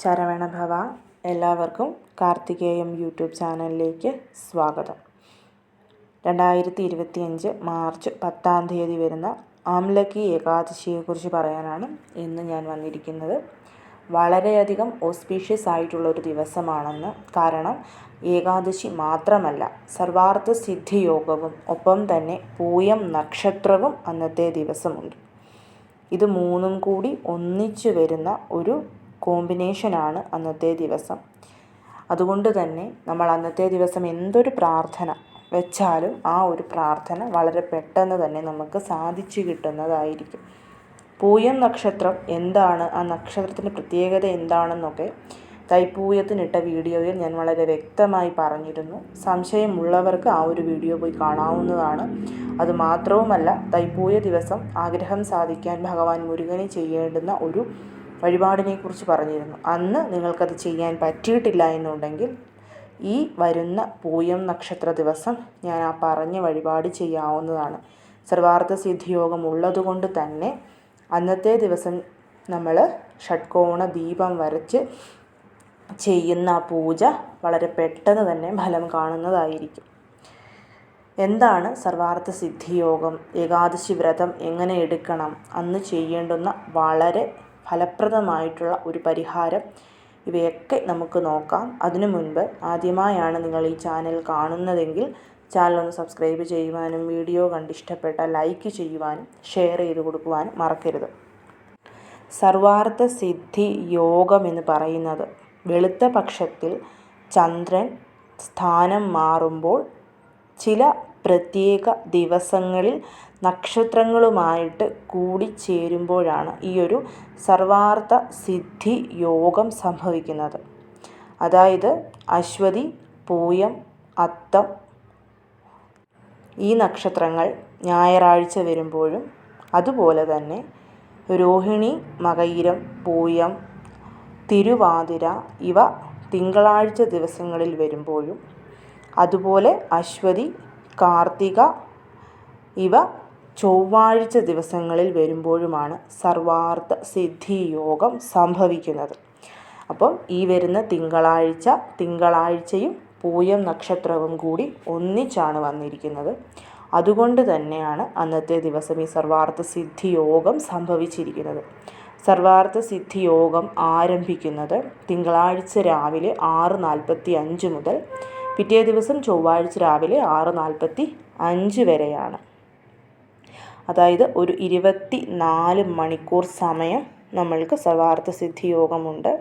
ശരവണഭവ എല്ലാവർക്കും കാർത്തികേയം യൂട്യൂബ് ചാനലിലേക്ക് സ്വാഗതം. രണ്ടായിരത്തി ഇരുപത്തി അഞ്ച് മാർച്ച് പത്താം തീയതി വരുന്ന ആംലക്കി ഏകാദശിയെക്കുറിച്ച് പറയാനാണ് ഇന്ന് ഞാൻ വന്നിരിക്കുന്നത്. വളരെയധികം ഓസ്പീഷ്യസ് ആയിട്ടുള്ള ഒരു ദിവസമാണെന്ന് കാരണം ഏകാദശി മാത്രമല്ല സർവാർത്ഥ സിദ്ധിയോഗവും ഒപ്പം തന്നെ പൂയം നക്ഷത്രവും അന്നത്തെ ദിവസമുണ്ട്. ഇത് മൂന്നും കൂടി ഒന്നിച്ചു വരുന്ന ഒരു കോമ്പിനേഷനാണ് അന്നത്തെ ദിവസം. അതുകൊണ്ട് തന്നെ നമ്മൾ അന്നത്തെ ദിവസം എന്തൊരു പ്രാർത്ഥന വെച്ചാലും ആ ഒരു പ്രാർത്ഥന വളരെ പെട്ടെന്ന് തന്നെ നമുക്ക് സാധിച്ചു കിട്ടുന്നതായിരിക്കും. പൂയം നക്ഷത്രം എന്താണ്? ആ നക്ഷത്രത്തിന്റെ പ്രത്യേകത എന്താണെന്നൊക്കെ തൈപ്പൂയത്തിനിട്ട വീഡിയോയിൽ ഞാൻ വളരെ വ്യക്തമായി പറഞ്ഞിരുന്നു. സംശയമുള്ളവർക്ക് ആ ഒരു വീഡിയോ പോയി കാണാവുന്നതാണ്. അതുമാത്രവുമല്ല തൈപ്പൂയ ദിവസം ആഗ്രഹം സാധിക്കാൻ ഭഗവാൻ മുരുകന് ചെയ്യേണ്ടുന്ന ഒരു വഴിപാടിനെക്കുറിച്ച് പറഞ്ഞിരുന്നു. അന്ന് നിങ്ങൾക്കത് ചെയ്യാൻ പറ്റിയിട്ടില്ല എന്നുണ്ടെങ്കിൽ ഈ വരുന്ന പൂയം നക്ഷത്ര ദിവസം ഞാൻ ആ പറഞ്ഞ വഴിപാട് ചെയ്യാവുന്നതാണ്. സർവാർത്ഥ സിദ്ധിയോഗം ഉള്ളതുകൊണ്ട് തന്നെ അന്നത്തെ ദിവസം നമ്മൾ ഷഡ്കോണ ദീപം വരച്ച് ചെയ്യുന്ന പൂജ വളരെ പെട്ടെന്ന് തന്നെ ഫലം കാണുന്നതായിരിക്കും. എന്താണ് സർവാർത്ഥ സിദ്ധിയോഗം ഏകാദശി വ്രതം എങ്ങനെ എടുക്കണം? അന്ന് ചെയ്യേണ്ടുന്ന വളരെ ഫലപ്രദമായിട്ടുള്ള ഒരു പരിഹാരം ഇവയൊക്കെ നമുക്ക് നോക്കാം. അതിനു മുൻപ് ആദ്യമായാണ് നിങ്ങൾ ഈ ചാനൽ കാണുന്നതെങ്കിൽ ചാനൽ ഒന്ന് സബ്സ്ക്രൈബ് ചെയ്യുവാനും വീഡിയോ കണ്ടിഷ്ടപ്പെട്ട ലൈക്ക് ചെയ്യുവാനും ഷെയർ ചെയ്ത് കൊടുക്കുവാനും മറക്കരുത്. സർവാർത്ഥ സിദ്ധി യോഗം എന്ന് പറയുന്നത് വെളുത്ത പക്ഷത്തിൽ ചന്ദ്രൻ സ്ഥാനം മാറുമ്പോൾ ചില പ്രത്യേക ദിവസങ്ങളിൽ നക്ഷത്രങ്ങളുമായിട്ട് കൂടിച്ചേരുമ്പോഴാണ് ഈ ഒരു സർവാർത്ഥ സിദ്ധി യോഗം സംഭവിക്കുന്നത്. അതായത് അശ്വതി പൂയം അത്തം ഈ നക്ഷത്രങ്ങൾ ഞായറാഴ്ച വരുമ്പോഴും അതുപോലെ തന്നെ രോഹിണി മകയിരം പൂയം തിരുവാതിര ഇവ തിങ്കളാഴ്ച ദിവസങ്ങളിൽ വരുമ്പോഴും അതുപോലെ അശ്വതി കാർത്തിക ഇവ ചൊവ്വാഴ്ച ദിവസങ്ങളിൽ വരുമ്പോഴുമാണ് സർവാർത്ഥ സിദ്ധി യോഗം സംഭവിക്കുന്നത്. അപ്പം ഈ വരുന്ന തിങ്കളാഴ്ച തിങ്കളാഴ്ചയും പൂയം നക്ഷത്രവും കൂടി ഒന്നിച്ചാണ് വന്നിരിക്കുന്നത്. അതുകൊണ്ട് തന്നെയാണ് അന്നത്തെ ദിവസം ഈ സർവാർത്ഥ സിദ്ധി യോഗം സംഭവിച്ചിരിക്കുന്നത്. സർവാർത്ഥ സിദ്ധി യോഗം ആരംഭിക്കുന്നത് തിങ്കളാഴ്ച രാവിലെ ആറ് നാൽപ്പത്തി അഞ്ച് മുതൽ പിറ്റേ ദിവസം ചൊവ്വാഴ്ച രാവിലെ ആറ് നാൽപ്പത്തി അഞ്ച് വരെയാണ്. അതായത് ഒരു ഇരുപത്തി നാല് മണിക്കൂർ സമയം നമ്മൾക്ക് സർവാർത്ഥ സിദ്ധി യോഗമുണ്ട്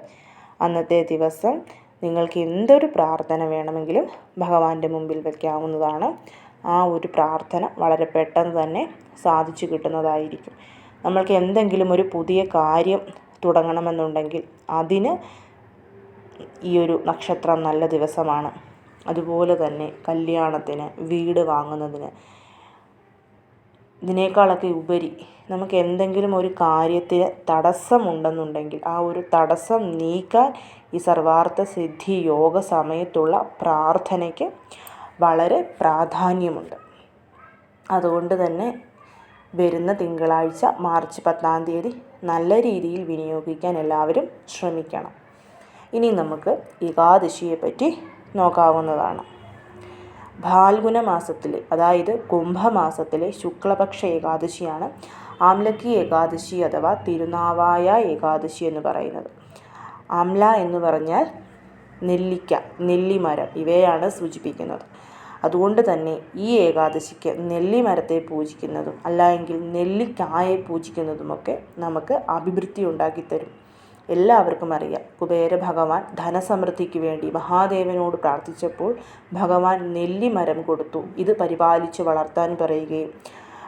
അന്നത്തെ ദിവസം നിങ്ങൾക്ക് എന്തൊരു പ്രാർത്ഥന വേണമെങ്കിലും ഭഗവാന്റെ മുമ്പിൽ വയ്ക്കാവുന്നതാണ് ആ ഒരു പ്രാർത്ഥന വളരെ പെട്ടെന്ന് തന്നെ സാധിച്ചു കിട്ടുന്നതായിരിക്കും. നമ്മൾക്ക് എന്തെങ്കിലും ഒരു പുതിയ കാര്യം തുടങ്ങണമെന്നുണ്ടെങ്കിൽ അതിന് ഈ ഒരു നക്ഷത്രം നല്ല ദിവസമാണ്. അതുപോലെ തന്നെ കല്യാണത്തിന് വീട് വാങ്ങുന്നതിന് ഇതിനേക്കാളൊക്കെ ഉപരി നമുക്ക് എന്തെങ്കിലും ഒരു കാര്യത്തിൽ തടസ്സമുണ്ടെന്നുണ്ടെങ്കിൽ ആ ഒരു തടസ്സം നീക്കാൻ ഈ സർവാർത്ഥ സിദ്ധി യോഗ സമയത്തുള്ള പ്രാർത്ഥനയ്ക്ക് വളരെ പ്രാധാന്യമുണ്ട്. അതുകൊണ്ട് തന്നെ വരുന്ന തിങ്കളാഴ്ച മാർച്ച് പത്താം തീയതി നല്ല രീതിയിൽ വിനിയോഗിക്കാൻ എല്ലാവരും ശ്രമിക്കണം. ഇനി നമുക്ക് ഏകാദശിയെപ്പറ്റി നോക്കാവുന്നതാണ്. ഫാൽഗുന മാസത്തിലെ അതായത് കുംഭമാസത്തിലെ ശുക്ലപക്ഷ ഏകാദശിയാണ് ആംലക്കി ഏകാദശി അഥവാ തിരുനാവായ ഏകാദശി എന്ന് പറയുന്നത്. ആംല എന്ന് പറഞ്ഞാൽ നെല്ലിക്ക നെല്ലിമരം ഇവയാണ് സൂചിപ്പിക്കുന്നത്. അതുകൊണ്ട് തന്നെ ഈ ഏകാദശിക്ക് നെല്ലിമരത്തെ പൂജിക്കുന്നതും അല്ല എങ്കിൽ നെല്ലിക്കായെ പൂജിക്കുന്നതുമൊക്കെ നമുക്ക് അഭിവൃദ്ധി ഉണ്ടാക്കിത്തരും. എല്ലാവർക്കും അറിയാം. കുബേര ഭഗവാൻ ധനസമൃദ്ധിക്ക് വേണ്ടി മഹാദേവനോട് പ്രാർത്ഥിച്ചപ്പോൾ ഭഗവാൻ നെല്ലിമരം കൊടുത്തു. ഇത് പരിപാലിച്ച് വളർത്താൻ പറയുകയും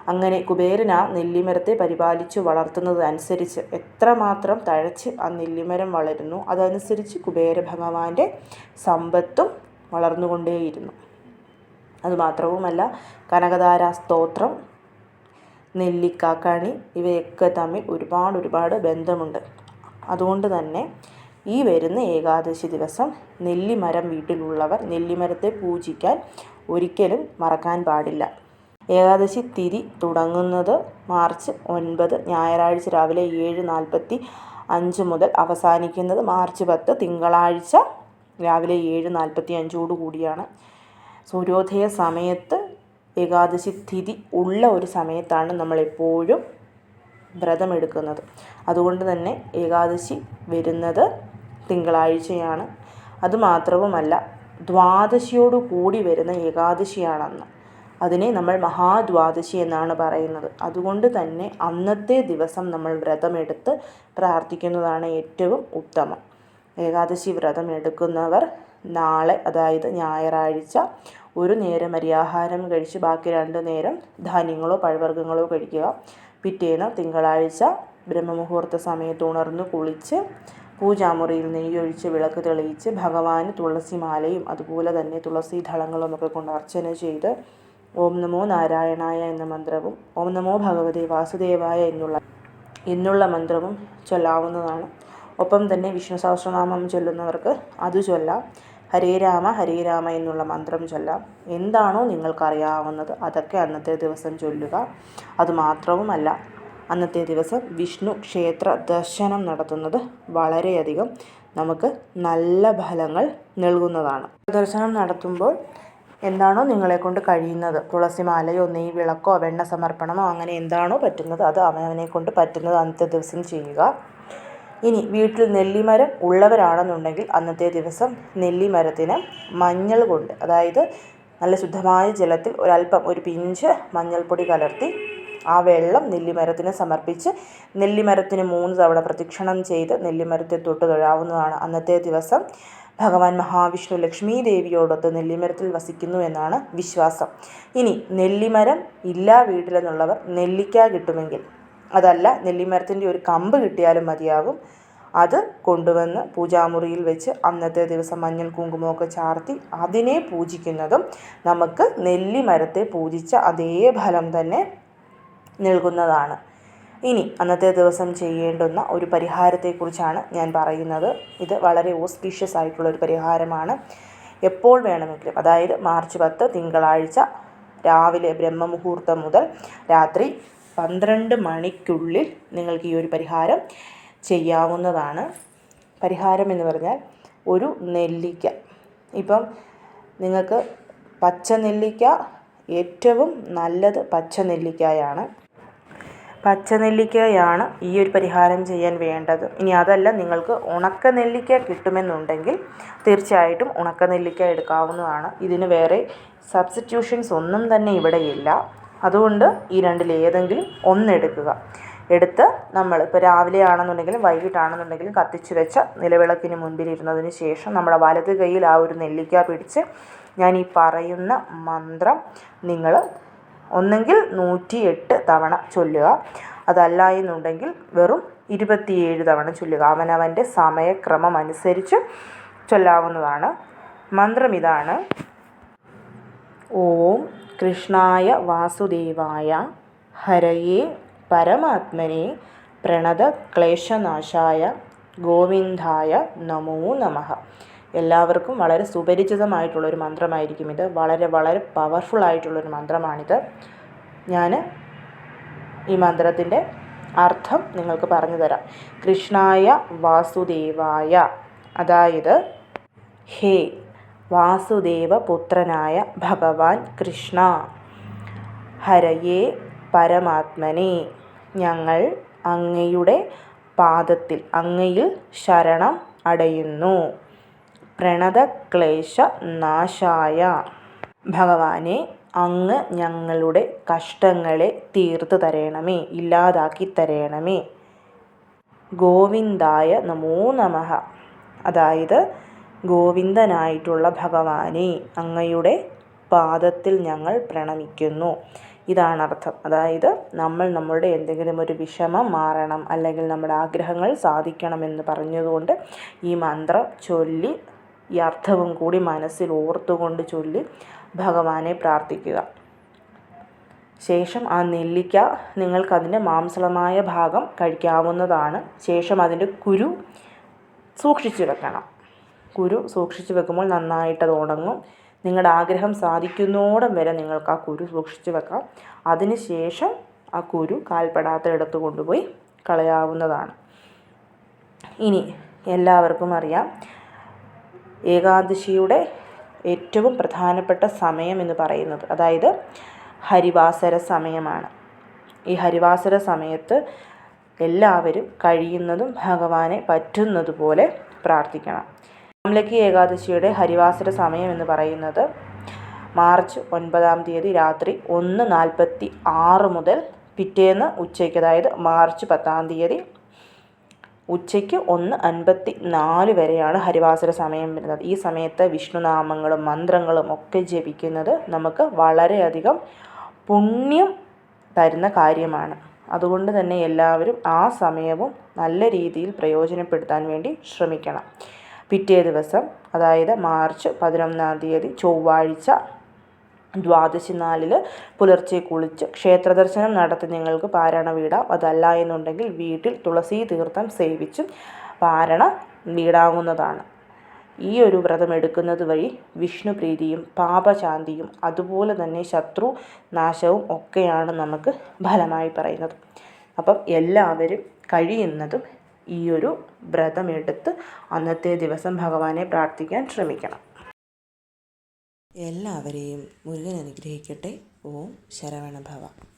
അങ്ങനെ കുബേരൻ ആ നെല്ലിമരത്തെ പരിപാലിച്ച് വളർത്തുന്നത് അനുസരിച്ച് എത്രമാത്രം തഴച്ച് ആ നെല്ലിമരം വളരുന്നു അതനുസരിച്ച് കുബേര ഭഗവാന്റെ സമ്പത്തും വളർന്നുകൊണ്ടേയിരുന്നു. അതുമാത്രവുമല്ല കനകധാര സ്തോത്രം നെല്ലിക്കാക്കണി ഇവയൊക്കെ തമ്മിൽ ഒരുപാട് ഒരുപാട് ബന്ധമുണ്ട്. അതുകൊണ്ട് തന്നെ ഈ വരുന്ന ഏകാദശി ദിവസം നെല്ലിമരം വീട്ടിലുള്ളവർ നെല്ലിമരത്തെ പൂജിക്കാൻ ഒരിക്കലും മറക്കാൻ പാടില്ല. ഏകാദശി തിരി തുടങ്ങുന്നത് മാർച്ച് ഒൻപത് ഞായറാഴ്ച രാവിലെ ഏഴ് നാൽപ്പത്തി അഞ്ച് മുതൽ അവസാനിക്കുന്നത് മാർച്ച് പത്ത് തിങ്കളാഴ്ച രാവിലെ ഏഴ് നാൽപ്പത്തി അഞ്ചോട് കൂടിയാണ്. സൂര്യോദയ സമയത്ത് ഏകാദശി തിഥി ഉള്ള ഒരു സമയത്താണ് നമ്മളെപ്പോഴും വ്രതമെടുക്കുന്നത്. അതുകൊണ്ട് തന്നെ ഏകാദശി വരുന്നത് തിങ്കളാഴ്ചയാണ്. അതുമാത്രവുമല്ല ദ്വാദശിയോടു കൂടി വരുന്ന ഏകാദശിയാണെന്ന്. അതിനെ നമ്മൾ മഹാദ്വാദശി എന്നാണ് പറയുന്നത്. അതുകൊണ്ട് തന്നെ അന്നത്തെ ദിവസം നമ്മൾ വ്രതമെടുത്ത് പ്രാർത്ഥിക്കുന്നതാണ് ഏറ്റവും ഉത്തമം. ഏകാദശി വ്രതം എടുക്കുന്നവർ നാളെ അതായത് ഞായറാഴ്ച ഒരു നേരം അരിയാഹാരം കഴിച്ച് ബാക്കി രണ്ട് നേരം ധാന്യങ്ങളോ പഴവർഗങ്ങളോ കഴിക്കുക. പിറ്റേന്ന് തിങ്കളാഴ്ച ബ്രഹ്മമുഹൂർത്ത സമയത്ത് ഉണർന്ന് കുളിച്ച് പൂജാമുറിയിൽ നെയ്യൊഴിച്ച് വിളക്ക് തെളിയിച്ച് ഭഗവാന് തുളസിമാലയും അതുപോലെ തന്നെ തുളസി ദളങ്ങളും ഒക്കെ കൊണ്ട് അർച്ചന ചെയ്ത് ഓം നമോ നാരായണായ എന്ന മന്ത്രവും ഓം നമോ ഭഗവതി വാസുദേവായ എന്നുള്ള എന്നുള്ള മന്ത്രവും ചൊല്ലാവുന്നതാണ്. ഒപ്പം തന്നെ വിഷ്ണു സഹസ്രനാമം ചൊല്ലുന്നവർക്ക് അത് ചൊല്ലാം. ഹരേ രാമ ഹരേ രാമ എന്നുള്ള മന്ത്രം ചൊല്ലാം. എന്താണോ നിങ്ങൾക്കറിയാവുന്നത്. അതൊക്കെ അന്നത്തെ ദിവസം ചൊല്ലുക. അതുമാത്രവുമല്ല അന്നത്തെ ദിവസം വിഷ്ണു ക്ഷേത്ര ദർശനം നടത്തുന്നത് വളരെയധികം നമുക്ക് നല്ല ഫലങ്ങൾ നൽകുന്നതാണ്. ദർശനം നടത്തുമ്പോൾ എന്താണോ നിങ്ങളെക്കൊണ്ട് കഴിയുന്നത്. തുളസിമാലയോ നെയ് വിളക്കോ വെണ്ണ സമർപ്പണമോ അങ്ങനെ എന്താണോ പറ്റുന്നത് അത് അവനവനെ കൊണ്ട് പറ്റുന്നത് അന്നത്തെ ദിവസം ചെയ്യുക. ഇനി വീട്ടിൽ നെല്ലിമരം ഉള്ളവരാണെന്നുണ്ടെങ്കിൽ അന്നത്തെ ദിവസം നെല്ലിമരത്തിന് മഞ്ഞൾ കൊണ്ട് അതായത് നല്ല ശുദ്ധമായ ജലത്തിൽ ഒരല്പം ഒരു പിഞ്ച് മഞ്ഞൾപ്പൊടി കലർത്തി ആ വെള്ളം നെല്ലിമരത്തിന് സമർപ്പിച്ച് നെല്ലിമരത്തിന് മൂന്ന് തവണ പ്രദക്ഷിണം ചെയ്ത് നെല്ലിമരത്തെ തൊട്ട് തൊഴാവുന്നതാണ് അന്നത്തെ ദിവസം. ഭഗവാൻ മഹാവിഷ്ണു ലക്ഷ്മി ദേവിയോടൊത്ത് നെല്ലിമരത്തിൽ വസിക്കുന്നു എന്നാണ് വിശ്വാസം. ഇനി നെല്ലിമരം ഇല്ല വീട്ടിലെന്നുള്ളവർ നെല്ലിക്ക കിട്ടുമെങ്കിൽ അതല്ല നെല്ലിമരത്തിന്റെ ഒരു കമ്പ് കിട്ടിയാലും മതിയാകും. അത് കൊണ്ടുവന്ന് പൂജാമുറിയിൽ വെച്ച് അന്നത്തെ ദിവസം മഞ്ഞൾ കുങ്കുമമൊക്കെ ചാർത്തി അതിനെ പൂജിക്കുന്നതും നമുക്ക് നെല്ലിമരത്തെ പൂജിച്ച അതേ ഫലം തന്നെ നൽകുന്നതാണ്. ഇനി അന്നത്തെ ദിവസം ചെയ്യേണ്ടുന്ന ഒരു പരിഹാരത്തെക്കുറിച്ചാണ് ഞാൻ പറയുന്നത്. ഇത് വളരെ ഓസ്പീഷ്യസ് ആയിട്ടുള്ള ഒരു പരിഹാരമാണ്. എപ്പോൾ വേണമെങ്കിലും അതായത് മാർച്ച് പത്ത് തിങ്കളാഴ്ച രാവിലെ ബ്രഹ്മമുഹൂർത്തം മുതൽ രാത്രി പന്ത്രണ്ട് മണിക്കുള്ളിൽ നിങ്ങൾക്ക് ഈ ഒരു പരിഹാരം ചെയ്യാവുന്നതാണ്. പരിഹാരം എന്ന് പറഞ്ഞാൽ ഒരു നെല്ലിക്ക. ഇപ്പം നിങ്ങൾക്ക് പച്ച നെല്ലിക്ക ഏറ്റവും നല്ലത് പച്ച നെല്ലിക്കയാണ്. പച്ച നെല്ലിക്കയാണ് ഈ ഒരു പരിഹാരം ചെയ്യാൻ വേണ്ടത്. ഇനി അതല്ല നിങ്ങൾക്ക് ഉണക്ക നെല്ലിക്ക കിട്ടുമെന്നുണ്ടെങ്കിൽ തീർച്ചയായിട്ടും ഉണക്ക നെല്ലിക്ക എടുക്കാവുന്നതാണ്. ഇതിന് വേറെ സബ്സ്റ്റിറ്റ്യൂഷൻസ് ഒന്നും തന്നെ ഇവിടെയില്ല. അതുകൊണ്ട് ഈ രണ്ടിൽ ഏതെങ്കിലും ഒന്നെടുക്കുക എടുത്ത് നമ്മൾ ഇപ്പോൾ രാവിലെ ആണെന്നുണ്ടെങ്കിലും വൈകിട്ടാണെന്നുണ്ടെങ്കിലും കത്തിച്ച് വെച്ച നിലവിളക്കിന് മുൻപിൽ ഇരുന്നതിന് ശേഷം നമ്മുടെ വലത് കൈയിൽ ആ ഒരു നെല്ലിക്ക പിടിച്ച് ഞാൻ ഈ പറയുന്ന മന്ത്രം നിങ്ങൾ ഒന്നെങ്കിൽ നൂറ്റി എട്ട് തവണ ചൊല്ലുക. അതല്ല എന്നുണ്ടെങ്കിൽ വെറും ഇരുപത്തിയേഴ് തവണ ചൊല്ലുക. അവനവന്റെ സമയക്രമം അനുസരിച്ച് ചൊല്ലാവുന്നതാണ്. മന്ത്രം ഇതാണ്. ഓം കൃഷ്ണായ വാസുദേവായ ഹരയേ പരമാത്മനെ പ്രണത ക്ലേശനാശായ ഗോവിന്ദായ നമോ നമ. എല്ലാവർക്കും വളരെ സുപരിചിതമായിട്ടുള്ളൊരു മന്ത്രമായിരിക്കും ഇത്. വളരെ വളരെ പവർഫുൾ ആയിട്ടുള്ളൊരു മന്ത്രമാണിത്. ഞാൻ ഈ മന്ത്രത്തിന്റെ അർത്ഥം നിങ്ങൾക്ക് പറഞ്ഞു തരാം. കൃഷ്ണായ വാസുദേവായ. അതായത് ഹേ വാസുദേവപുത്രനായ ഭഗവാൻ കൃഷ്ണ. ഹരയേ പരമാത്മനെ. ഞങ്ങൾ അങ്ങയുടെ പാദത്തിൽ അങ്ങയിൽ ശരണം അടയുന്നു. പ്രണതക്ലേശ നാശായ. ഭഗവാനെ അങ്ങ് ഞങ്ങളുടെ കഷ്ടങ്ങളെ തീർത്തു തരണമേ ഇല്ലാതാക്കി തരണമേ. ഗോവിന്ദായ നമോ നമഃ. അതായത് ഗോവിന്ദനായിട്ടുള്ള ഭഗവാനെ അങ്ങയുടെ പാദത്തിൽ ഞങ്ങൾ പ്രണമിക്കുന്നു. ഇതാണ് അർത്ഥം. അതായത് നമ്മൾ നമ്മളുടെ എന്തെങ്കിലും ഒരു വിഷമം മാറണം അല്ലെങ്കിൽ നമ്മുടെ ആഗ്രഹങ്ങൾ സാധിക്കണമെന്ന് പറഞ്ഞതുകൊണ്ട് ഈ മന്ത്രം ചൊല്ലി ഈ അർത്ഥവും കൂടി മനസ്സിൽ ഓർത്തുകൊണ്ട് ചൊല്ലി ഭഗവാനെ പ്രാർത്ഥിക്കുക. ശേഷം ആ നെല്ലിക്ക നിങ്ങൾക്കതിന്റെ മാംസളമായ ഭാഗം കഴിക്കാവുന്നതാണ്. ശേഷം അതിന്റെ കുരു സൂക്ഷിച്ചു വെക്കണം. കുരു സൂക്ഷിച്ചു വെക്കുമ്പോൾ നന്നായിട്ടത് ഉണങ്ങും. നിങ്ങളുടെ ആഗ്രഹം സാധിക്കുന്നോടം വരെ നിങ്ങൾക്ക് ആ കുരു സൂക്ഷിച്ചു വെക്കാം. അതിനുശേഷം ആ കുരു കാൽപ്പെടാത്ത ഇടത്ത് കൊണ്ടുപോയി കളയാവുന്നതാണ്. ഇനി എല്ലാവർക്കും അറിയാം ഏകാദശിയുടെ ഏറ്റവും പ്രധാനപ്പെട്ട സമയം എന്ന് പറയുന്നത് അതായത് ഹരിവാസര സമയമാണ്. ഈ ഹരിവാസര സമയത്ത് എല്ലാവരും കഴിയുന്നതും ഭഗവാനെ പറ്റുന്നതുപോലെ പ്രാർത്ഥിക്കണം. രാമലക്കി ഏകാദശിയുടെ ഹരിവാസര സമയം എന്ന് പറയുന്നത് മാർച്ച് ഒൻപതാം തീയതി രാത്രി ഒന്ന് നാൽപ്പത്തി ആറ് മുതൽ പിറ്റേന്ന് ഉച്ചയ്ക്ക് അതായത് മാർച്ച് പത്താം തീയതി ഉച്ചയ്ക്ക് ഒന്ന് അൻപത്തി നാല് വരെയാണ് ഹരിവാസര സമയം വരുന്നത്. ഈ സമയത്ത് വിഷ്ണുനാമങ്ങളും മന്ത്രങ്ങളും ഒക്കെ ജപിക്കുന്നത് നമുക്ക് വളരെയധികം പുണ്യം തരുന്ന കാര്യമാണ്. അതുകൊണ്ട് തന്നെ എല്ലാവരും ആ സമയവും നല്ല രീതിയിൽ പ്രയോജനപ്പെടുത്താൻ വേണ്ടി ശ്രമിക്കണം. പിറ്റേ ദിവസം അതായത് മാർച്ച് പതിനൊന്നാം തീയതി ചൊവ്വാഴ്ച ദ്വാദശി നാലിൽ പുലർച്ചെ കുളിച്ച് ക്ഷേത്രദർശനം നടത്തി നിങ്ങൾക്ക് പാരണ വീടാം. അതല്ല എന്നുണ്ടെങ്കിൽ വീട്ടിൽ തുളസി തീർത്ഥം സേവിച്ചും പാരണ വീടാവുന്നതാണ്. ഈ ഒരു വ്രതം എടുക്കുന്നത് വഴി വിഷ്ണു പ്രീതിയും പാപശാന്തിയും അതുപോലെ തന്നെ ശത്രു നാശവും ഒക്കെയാണ് നമുക്ക് ഫലമായി പറയുന്നത്. അപ്പം എല്ലാവരും കഴിയുന്നതും ഈ ഒരു വ്രതമെടുത്ത് അന്നത്തെ ദിവസം ഭഗവാനെ പ്രാർത്ഥിക്കാൻ ശ്രമിക്കണം. എല്ലാവരെയും മുരുകൻ അനുഗ്രഹിക്കട്ടെ. ഓം ശരവണഭവ.